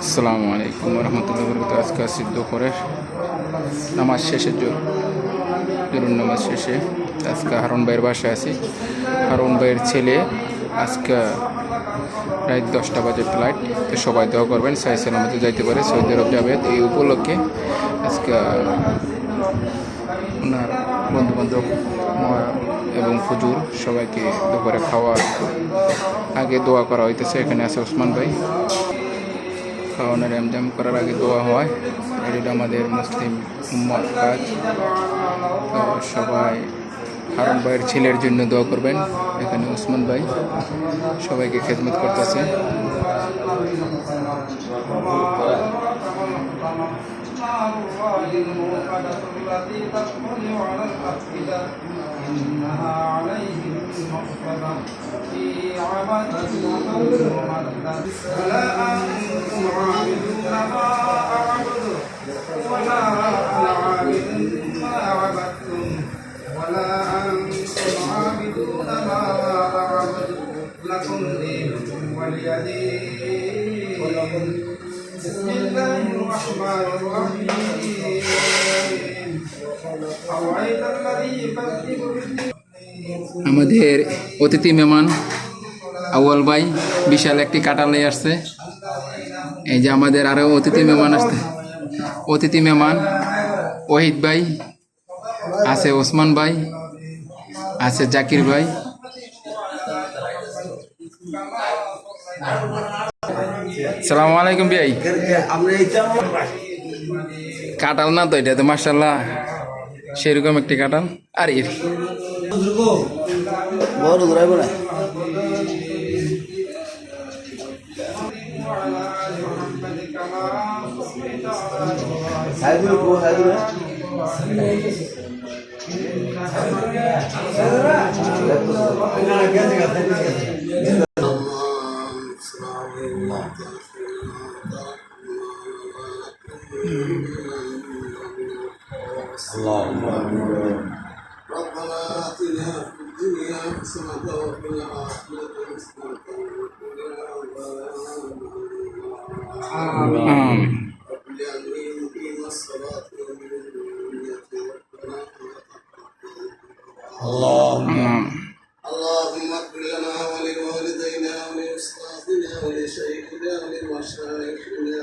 আসসালামু আলাইকুম রহমতুল্লাহ বরকত আজকে আসি দুপুরের নামাজ শেষে জোর জরুর নামাজ শেষে। আজকে হারুন ভাইয়ের বাসায় আছি। হারুন ভাইয়ের ছেলে আজকে রাত দশটা বাজে ফ্লাইট। তো সবাই দোয়া করবেন সাই সালামতে যাইতে পারে। সৌদি আরব যাবে। এই উপলক্ষে আজকে ওনার বন্ধুবান্ধব এবং ফুজুর সবাইকে দুপুরে খাওয়ার আগে দোয়া করা হইতেছে। এখানে আছে ওসমান ভাই। খাওয়ানোর এমজাম করার আগে দোয়া হয়। এটা আমাদের মুসলিম উম্মত কাজ। তো সবাই হারুন ভাইয়ের ছেলের জন্য দোয়া করবেন। এখানে ওসমান ভাই সবাইকে খেদমত করতেছে। التي تطلع على الأفئدة إنها عليهم مؤصدة في عمد ممدد ولا أنتم عابدون ما أعبد ولا أنا عابد ما عبدتم ولا أنتم عابدون ما أعبد. لكم دينكم ولي دين بسم الله الرحمن الرحيم أرأيت الذي يكذب بالدين আমাদের অতিথি মেহমান আউয়াল ভাই বিশাল একটি কাঁটাল নিয়ে আসছে এই যে আমাদের আরও অতিথি মেহমান আসছে অতিথি মেহমান ওহিদ ভাই আছে ওসমান ভাই আছে জাকির ভাই সালাম আলাইকুম ভাই কাঁটাল না তো এটা তো মার্শাল্লাহ সেরকম একটি কাঁটাল আর এর বড় ঘুরাইব اللهم ربنا آتنا في الدنيا حسنة وفي الآخرة حسنة وقنا عذاب النار. رب العالمين مقيم الصلاة ومن ربنا اللهم اللهم اغفر لنا ولوالدينا ولأستاذنا ولشيخنا ولمشايخنا.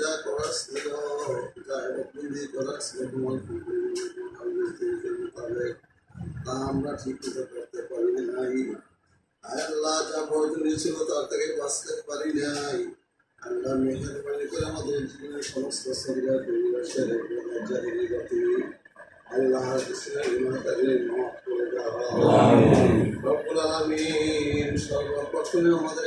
যা করা ছিল যা আমরা ঠিক করতে পারি নাই আল্লাহ যা প্রয়োজনীয় ছিল তার থেকে বাঁচতে পারি নাই আল্লাহ সমস্ত সঙ্গীরা জাহিরি গতি আল্লাহ ইমানকারীর সর্বপ্রথমে আমাদের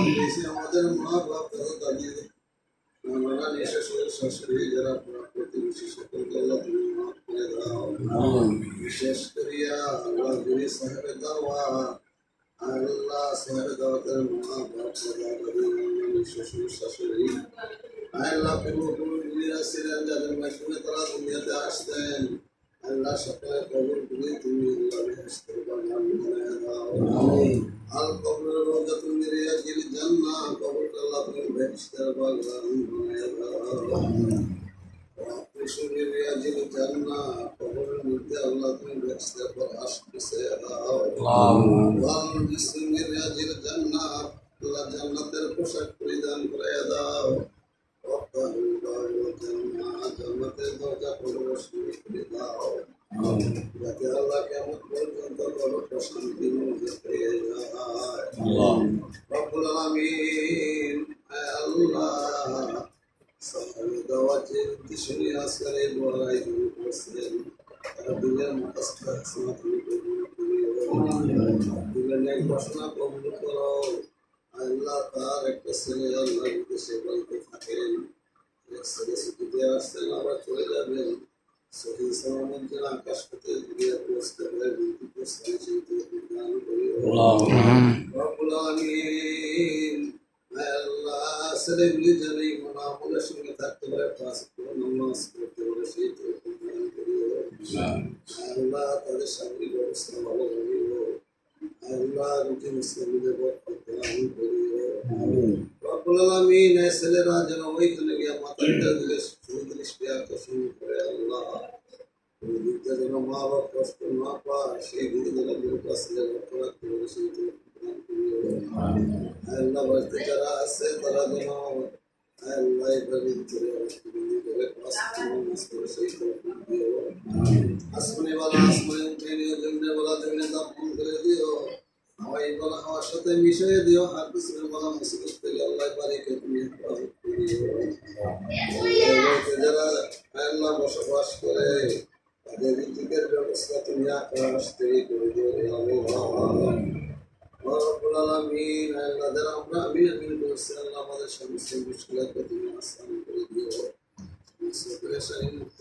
মা বাপ আমরা নিঃশ্বাস শাশুড়ি যারা তুমি মাফ করে দাও বিশেষ করিয়া সাহেবের দাওয়া আল্লাহ সাহেবের দাওয়াতের মা বাপ দাদি নানা শ্বশুর শাশুড়ি আল্লাহ পূর্বপুরুষরা ছিলেন যাদের মাধ্যমে তারা দুনিয়াতে আসতেন আল্লাহ সকলে কবর করে তুমি আল্লাহ বাগান দাও আল কবর রোজাত মিন রিয়াজিল জান্নাহ কবর আল্লাহ তুমি বেহেশতের বাগান বানায় দাও রিয়াজিল জান্নাহ কবরের মধ্যে আল্লাহ তুমি করে আসতেছে। দাও ওয়াল বিষ্ণুর রিয়াজিল জান্নাহ আল্লাহ জান্নাতের পোশাক পরিধান করে দাও। জান্নাহ জান্নাতের দরজা প্রবেশ করে যাতে আল্লাহ কেমন পর্যন্ত প্রশান্তির মধ্যে পেয়ে যায় রব্বুল আলামিন আয় আল্লাহ আসলে বড়াই শুরু করছেন তারা দুনিয়ার মাতাস্তা হাসনা তুমি কবুল ঘোষণা কবুল করো। আল্লাহ তার একটা ছেলে আল্লাহ বিদেশে বলতে থাকেন। ছেলে ছুটিতে আবার চলে যাবেন। সহি সালামের যেন আকাশ হতে পৌঁছতে পারে বিদ্যুৎ পৌঁছতে সেই দান আল্লাহ ছেলেগুলি যেন এই সঙ্গে থাকতে পারে পাঁচ করে নামাজ পড়তে পারে সেই আল্লাহ তাদের শারীরিক অবস্থা ভালো করিও আল্লাহ রুটি মুসলিমদের দান করিও এই ছেলেরা যেন ওইখানে গিয়ে মাথাটা দিলে সুদৃষ্টি আকর্ষণ করে আল্লাহ দিকটা যেন মা বাপ কষ্ট না পায় সেই দিকে যেন দূর কাছে যেন অপরাধ করে সেই আল্লাহ বাড়িতে যারা আছে তারা যেন সেই দিও হাওয়াই বলা হাওয়ার সাথে মিশিয়ে দিও আর বসবাস করে, তাদের ব্যবস্থা তুমি আকাশ থেকে করে দিও। করছে আল্লাহ আমাদের সমস্ত মুশকিলাকে তুমি আসান করে দিও সমস্ত মুক্ত